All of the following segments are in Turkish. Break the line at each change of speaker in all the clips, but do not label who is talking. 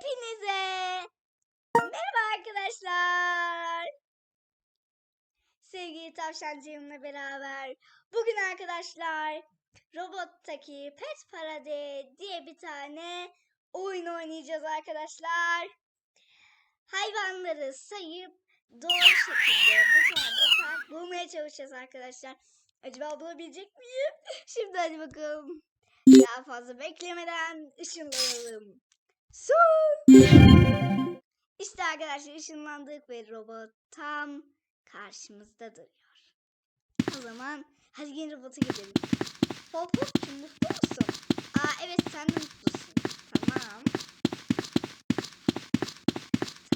Hepinize merhaba arkadaşlar. Sevgili tavşancığımla beraber bugün arkadaşlar robottaki Pet Parade diye bir tane oyun oynayacağız arkadaşlar. Hayvanları sayıp doğru şekilde butonda bulmaya çalışacağız arkadaşlar. Acaba bulabilecek miyim? Şimdi hadi bakalım. Daha fazla beklemeden ışınlanalım. Su. İşte arkadaşlar ışınlandık ve robot tam karşımızda duruyor. O zaman hadi yeni robota gidelim. Hop mutlu musun? Aa evet sen de mutlusun. Tamam.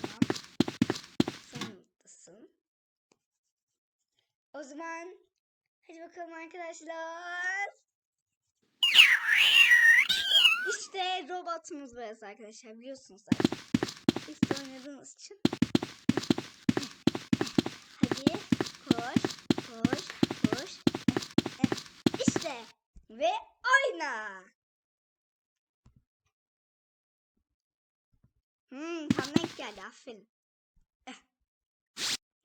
Tamam. Sen mutlusun. O zaman hadi bakalım arkadaşlar. İşte robotumuz burası arkadaşlar biliyorsunuz zaten. Biz oynadığımız için. Hadi koş koş koş. İşte ve oyna. Hmm, tam denk geldi aferin. Eh.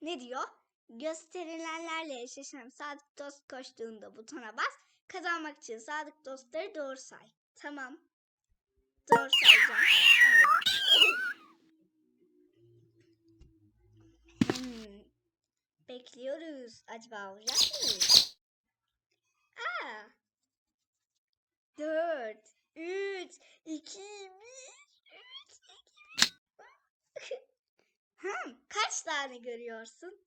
Ne diyor? Gösterilenlerle eşleşen sadık dost koştuğunda butona bas. Kazanmak için sadık dostları doğru say. Tamam. Doğru hmm. Bekliyoruz. Acaba olacak mı? Aa. Dört, üç, iki, bir, üç, iki, bir. Ham, kaç tane görüyorsun?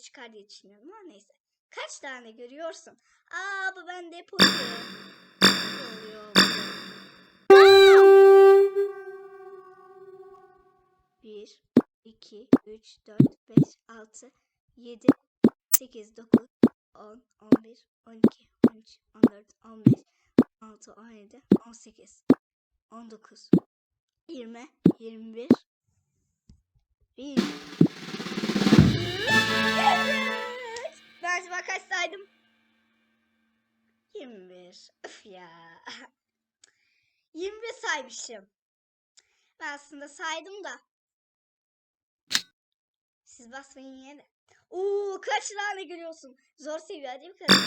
biri çıkar diye düşünüyorum ama neyse. Kaç tane görüyorsun? Aa bu ben depo Bir, iki, üç, dört, beş, altı, yedi, sekiz, dokuz, on, on bir, on iki, on üç, on dört, on beş, on altı, on yedi, on sekiz, on dokuz, yirmi, yirmi bir, bir. Acaba kaç saydım? 21. Öf ya. 21 saymışım. Ben aslında saydım da. Siz basmayın yine de. Oo kaç tane görüyorsun? Zor seviye değil mi kaç?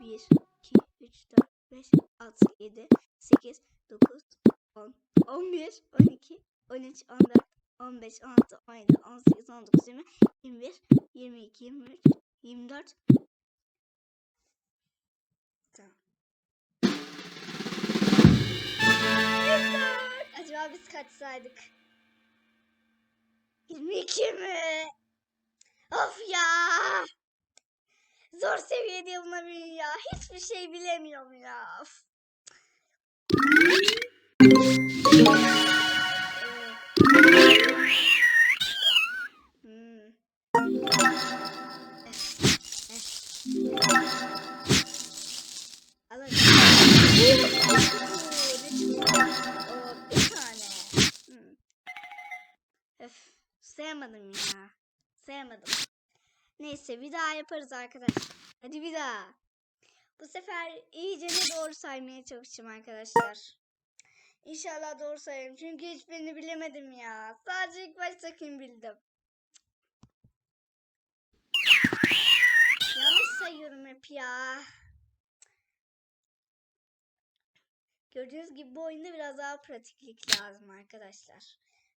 Bir, iki, üç, dört, beş, altı, yedi, sekiz, dokuz, on, on bir, on iki, on üç, on dört, 15, 16, 17, 18, 19, 20, 21, 22, 23, 24. Tamam. Acaba biz kaç saydık? 22 mi? Of ya! Zor seviyede bulunabilir ya. Hiçbir şey bilemiyorum ya. Sevmedim ya. Sevmedim. Neyse bir daha yaparız arkadaşlar. Hadi bir daha. Bu sefer iyice de doğru saymaya çalışacağım arkadaşlar. İnşallah doğru sayarım. Çünkü hiçbirini bilemedim ya. Sadece ilk baştakini bildim. Yanlış sayıyorum hep ya. Gördüğünüz gibi bu oyunda biraz daha pratiklik lazım arkadaşlar.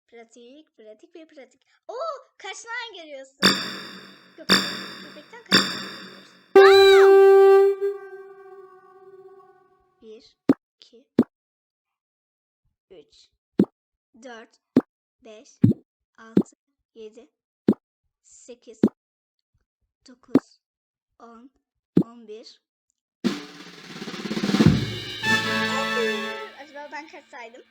Pratik, pratik ve pratik. Oo, kaçtan görüyorsun. Köpek, köpekten kaçtan geliyorsun. Bir, iki, üç, dört, beş, altı, yedi, sekiz, dokuz, on, on bir. Acaba ben kaçsaydım.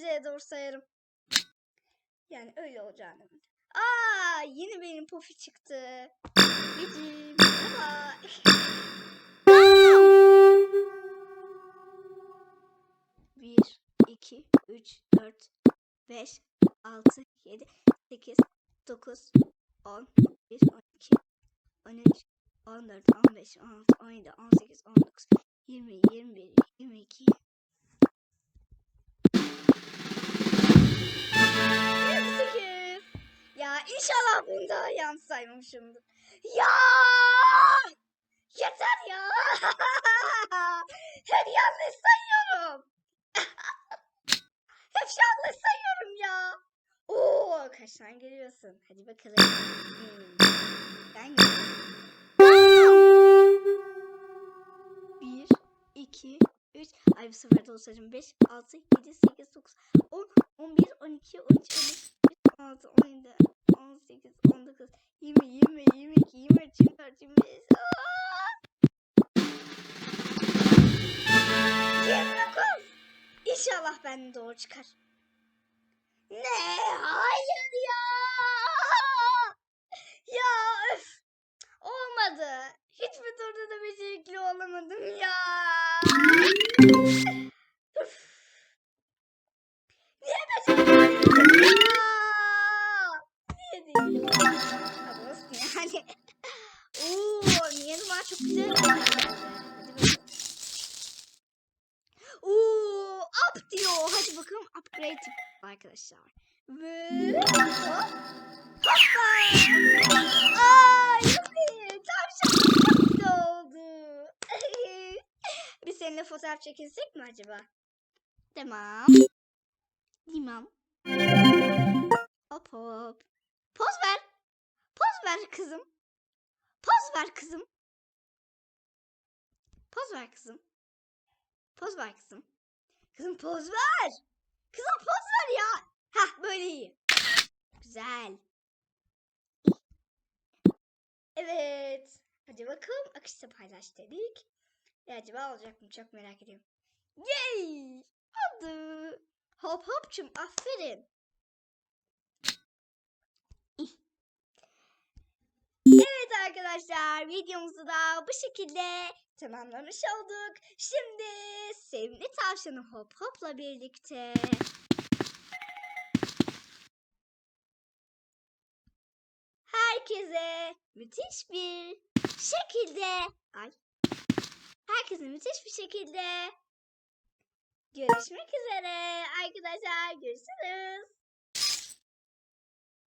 100'e doğru sayarım. Yani öyle olacağını. Aa, yeni benim pofi çıktı. Gideyim. Bir, iki, üç, dört, beş, altı, yedi, sekiz, dokuz, on, bir, on iki, on üç, on dört, on beş, on altı, on yedi, on sekiz, on dokuz, yirmi, yirmi bir, yirmi iki, İnşallah bunda yanlış saymamışımdır. Ya! Yeter ya! Hep yanlış sayıyorum. Hep yanlış sayıyorum ya. Oo, kaçtan geliyorsun? Hadi bakalım. Hmm. Ben Bir, iki, 3, Ay bu sefer de olsaydım. 5, 6, 7, 8, 9, 10, 11, 12, 13, 14, 15, 16, 17 18, 19, 20, 20, 22, 23, 24, 25. Yirmi İnşallah ben doğru çıkar. Ne? Hayır ya. Ya öf. Olmadı. Hiçbir turda da becerikli olamadım ya. diyor. Hadi bakalım upgrade arkadaşlar. Ve hoppa. Aa, tavşan oldu. Biz seninle fotoğraf çekilsek mi acaba? Tamam. Tamam. Hop hop. Poz ver. Poz ver kızım. Poz ver kızım. Poz ver kızım. Poz ver kızım. Kızım poz ver. Kızım poz ver ya. Hah böyle iyi. Güzel. Evet. Hadi bakalım akışta paylaş dedik. E acaba olacak mı çok merak ediyorum. Yay! Oldu. Hop hopçum aferin. Evet arkadaşlar videomuzu da bu şekilde tamamlamış olduk. Şimdi sevimli tavşanı Hop Hop'la birlikte herkese müthiş bir şekilde ay herkese müthiş bir şekilde görüşmek üzere arkadaşlar görüşürüz.